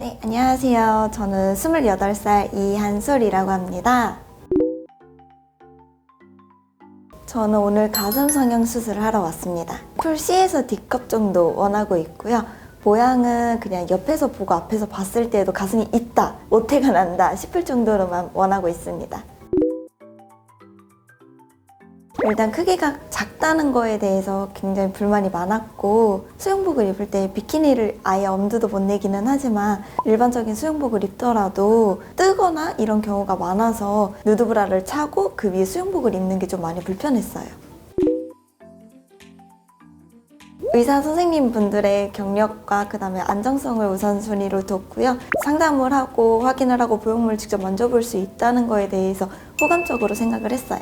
네, 안녕하세요. 저는 28살 이한솔이라고 합니다. 저는 오늘 가슴 성형 수술을 하러 왔습니다. 풀 C에서 D컵 정도 원하고 있고요. 모양은 그냥 옆에서 보고 앞에서 봤을 때에도 가슴이 있다, 오태가 난다 싶을 정도로만 원하고 있습니다. 일단 크기가 작다는 거에 대해서 굉장히 불만이 많았고 수영복을 입을 때 비키니를 아예 엄두도 못 내기는 하지만 일반적인 수영복을 입더라도 뜨거나 이런 경우가 많아서 누드브라를 차고 그 위에 수영복을 입는 게 좀 많이 불편했어요. 의사 선생님 분들의 경력과 그 다음에 안정성을 우선순위로 뒀고요. 상담을 하고 확인을 하고 보형물을 직접 만져볼 수 있다는 거에 대해서 호감적으로 생각을 했어요.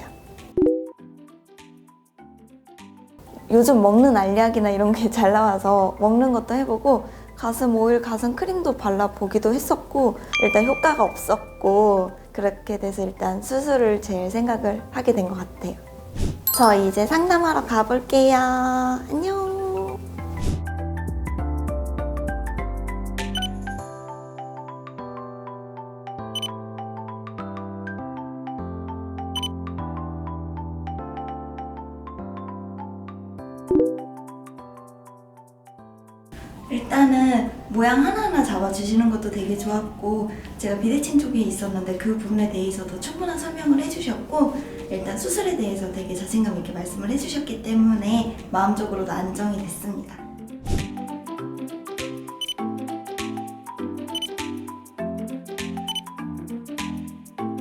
요즘 먹는 알약이나 이런 게 잘 나와서 먹는 것도 해보고 가슴 오일, 가슴 크림도 발라보기도 했었고 일단 효과가 없었고 그렇게 돼서 일단 수술을 제일 생각을 하게 된 것 같아요. 저 이제 상담하러 가볼게요. 안녕. 일단은 모양 하나하나 잡아주시는 것도 되게 좋았고 제가 비대칭 쪽에 있었는데 그 부분에 대해서도 충분한 설명을 해주셨고 일단 수술에 대해서 되게 자신감 있게 말씀을 해주셨기 때문에 마음적으로도 안정이 됐습니다.